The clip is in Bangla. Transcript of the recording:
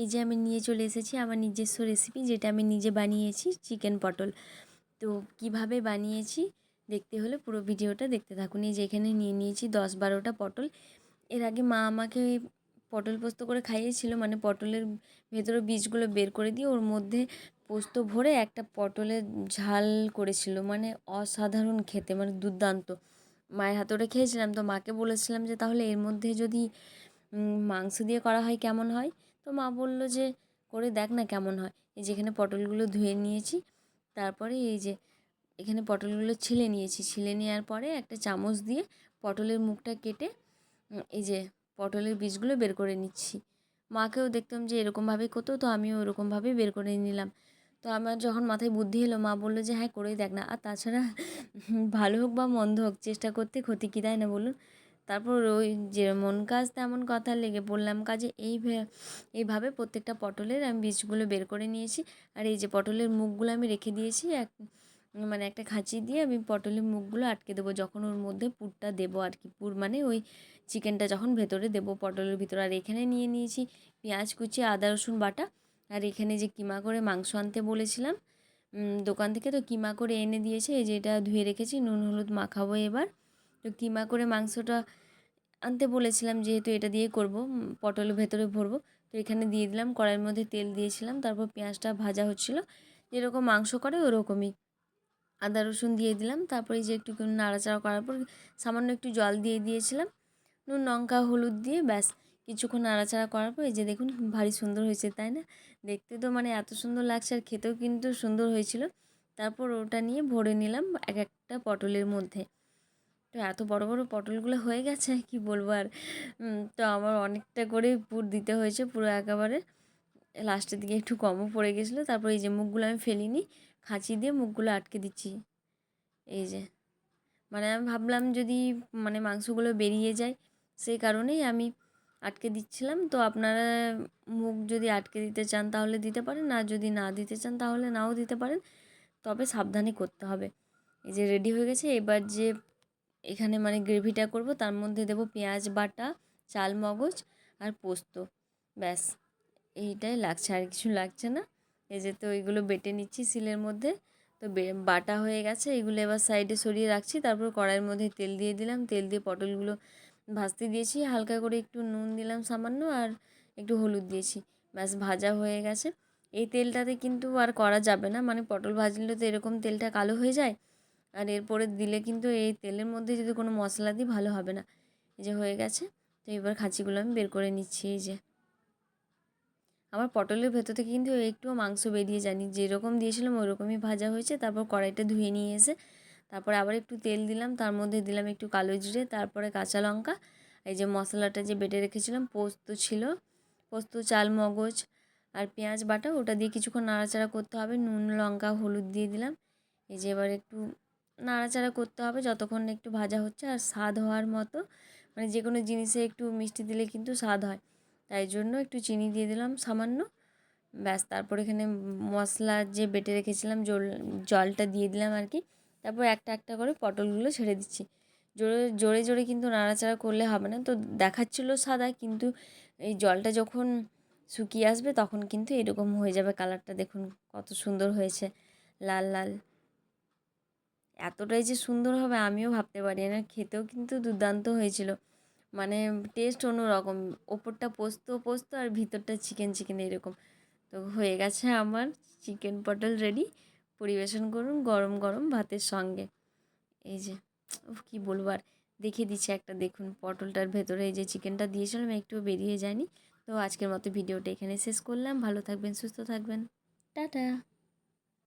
এই যে আমি নিয়ে চলে এসেছি আমার নিজস্ব রেসিপি যেটা আমি নিজে বানিয়েছি চিকেন পটল। তো কীভাবে বানিয়েছি দেখতে হলে পুরো ভিডিওটা দেখতে থাকুন। এই যে এখানে নিয়ে নিয়েছি দশ বারোটা পটল। এর আগে মা আমাকে পটল পোস্ত করে খাইয়েছিল মানে পটলের ভেতরে বীজগুলো বের করে দিয়ে ওর মধ্যে পোস্ত ভরে একটা পটলের ঝাল করেছিল মানে অসাধারণ খেতে মানে দুর্দান্ত। মায়ের হাতে ওটা খেয়েছিলাম, তো মাকে বলেছিলাম যে তাহলে এর মধ্যে যদি মাংস দিয়ে করা হয় কেমন হয়? তো মা বলল যে, করে দেখ না কেমন হয়। এই যে এখানে পটলগুলো ধুয়ে নিয়েছি। তারপরে এই যে এখানে পটলগুলো ছিলে নিয়েছি। ছিলে নেওয়ার পরে একটা চামচ দিয়ে পটলের মুখটা কেটে এই যে পটলের বীজগুলো বের করে নিচ্ছি। মাকেও দেখতাম যে এরকমভাবে করতো, তো আমিও ওরকমভাবেই বের করে নিলাম। তো আমার যখন মাথায় বুদ্ধি এলো, মা বলল যে হ্যাঁ করেই দেখ না। আর তাছাড়া, ভালো হোক বা মন্দ হোক, চেষ্টা করতে ক্ষতি কী দেয় না বলুন? তারপর ওই যেমন কাজ তেমন কথা লেগে পড়লাম কাজে এই এইভাবে প্রত্যেকটা পটলের আমি বীজগুলো বের করে নিয়েছি। আর এই যে পটলের মুখগুলো আমি রেখে দিয়েছি, এক মানে একটা খাঁচি দিয়ে আমি পটলের মুখগুলো আটকে দেবো। যখন ওর মধ্যে পুরটা দেবো আর কি, পুর মানে ওই চিকেনটা যখন ভেতরে দেবো পটলের ভিতরে। আর এখানে নিয়ে নিয়েছি পেঁয়াজ কুচি, আদা, রসুন বাটা। আর এখানে যে কিমা করে মাংস আনতে বলেছিলাম দোকান থেকে তো কিমা করে এনে দিয়েছে। এই যে এটা ধুয়ে রেখেছি, নুন, হলুদ মাখাবো এবার। তো কিমা করে মাংসটা আনতে বলেছিলাম যেহেতু এটা দিয়ে করব পটলের ভেতরে ভরবো। তো এখানে দিয়ে দিলাম, কড়াইয়ের মধ্যে তেল দিয়েছিলাম, তারপর পেঁয়াজটা ভাজা হচ্ছিল। যেরকম মাংস করে ওরকমই। আদা রসুন দিয়ে দিলাম, তারপরে যে একটু নাড়াচাড়া করার পর সামান্য একটু জল দিয়ে দিয়েছিলাম। নুন, লঙ্কা, হলুদ দিয়ে ব্যাস, কিছুক্ষণ নাড়াচাড়া করার পর এই যে দেখুন ভারী সুন্দর হয়েছে, তাই না? দেখতে তো মানে এত সুন্দর লাগছে আর খেতেও কিন্তু সুন্দর হয়েছিল। তারপর ওটা নিয়ে ভরে নিলাম এক একটা পটলের মধ্যে। তো এত বড় বড় পটলগুলো হয়ে গেছে, কি বলব? আর তো আমার অনেকটা করে পুর দিতে হয়েছে পুরো একেবারে। লাস্টের দিকে একটু কমও পড়ে গেছিল, তারপর এই যে মুখগুলো আমি ফেলিনি, খাঁচি দিয়ে মুখগুলো আটকে দিচ্ছি। এই যে মানে আমি ভাবলাম যদি মানে মাংসগুলো বেরিয়ে যায়, সেই কারণেই আমি আটকে দিচ্ছিলাম। তো আপনারা মুখ যদি আটকে দিতে চান তাহলে দিতে পারেন, আর যদি না দিতে চান তাহলে নাও দিতে পারেন। তবে সাবধানে করতে হবে। এই যে রেডি হয়ে গেছে, এবার যে এখানে মানে গ্রেভিটা করব, তার মধ্যে দেব পেঁয়াজ বাটা, চাল মগজ আর পোস্ত। ব্যাস, এইটাই লাগছে, আর কিছু লাগছে না। এই যে তো এইগুলো বেটে নিচ্ছি সিলের মধ্যে। তো বাটা হয়ে গেছে, এগুলো এবার সাইডে সরিয়ে রাখছি, তারপর কড়াইয়ের মধ্যে তেল দিয়ে দিলাম। তেল দিয়ে পটলগুলো ভাজতে দিয়েছি, হালকা করে একটু নুন দিলাম সামান্য আর একটু হলুদ দিয়েছি। ব্যাস, ভাজা হয়ে গেছে। এই তেলটাতে কিন্তু আর করা যাবে না মানে পটল ভাজলে তো এরকম তেলটা কালো হয়ে যায়। আর এরপরে দিলে কিন্তু এই তেলের মধ্যে যদি কোনো মশলা দিই, ভালো হবে না। এই যে হয়ে গেছে। তো এবার খাঁচিগুলো আমি বের করে নিচ্ছি, এই যে। আমার পটলের ভেতর থেকে কিন্তু একটুও মাংস বেরিয়ে যায়নি যেরকম দিয়েছিলাম ওই রকমই ভাজা হয়েছে। তারপর কড়াইটা ধুয়ে নিয়ে এসে তারপরে আবার একটু তেল দিলাম। তার মধ্যে দিলাম একটু কালো জিরে, তারপরে কাঁচা লঙ্কা। এই যে মশলাটা যে বেটে রেখেছিলাম, পোস্ত ছিল। পোস্ত চাল মগজ আর পেঁয়াজ বাটা, ওটা দিয়ে কিছুক্ষণ নাড়াচাড়া করতে হবে। নুন, লঙ্কা, হলুদ দিয়ে দিলাম। এই যে এবার একটু নাড়াচাড়া করতে হবে যতক্ষণ একটু ভাজা হচ্ছে আর স্বাদ হওয়ার মতো। মানে যে কোনো জিনিসে একটু মিষ্টি দিলে কিন্তু স্বাদ হয়। তাই জন্য একটু চিনি দিয়ে দিলাম সামান্য। ব্যাস, তারপর এখানে মশলা যে বেটে রেখেছিলাম জল, জলটা দিয়ে দিলাম আর কি। তারপর একটা একটা করে পটলগুলো ছেড়ে দিচ্ছি। জোরে জোরে জোরে কিন্তু নাড়াচাড়া করলে হবে না। তো দেখাচ্ছিলো সাদা, কিন্তু এই জলটা যখন শুকিয়ে আসবে তখন কিন্তু এরকম হয়ে যাবে কালারটা। দেখুন কত সুন্দর হয়েছে, লাল লাল। এতটাই যে সুন্দর হবে আমিও ভাবতে পারি না। খেতেও কিন্তু দুর্দান্ত হয়েছিল। মানে টেস্ট অন্যরকম। ওপরটা পোস্ত পোস্ত আর ভিতরটা চিকেন চিকেন এরকম। তো হয়ে গেছে আমার চিকেন পটল রেডি পরিবেশন করুন গরম গরম ভাতের সঙ্গে। এই যে কি বলব আর? দেখে দিচ্ছি একটা, দেখুন পটলটার ভেতরে এই যে চিকেনটা দিয়েছিলাম, একটু বেরিয়ে যায়নি। তো আজকের মতো ভিডিওটা এখানে শেষ করলাম। ভালো থাকবেন, সুস্থ থাকবেন। টাটা!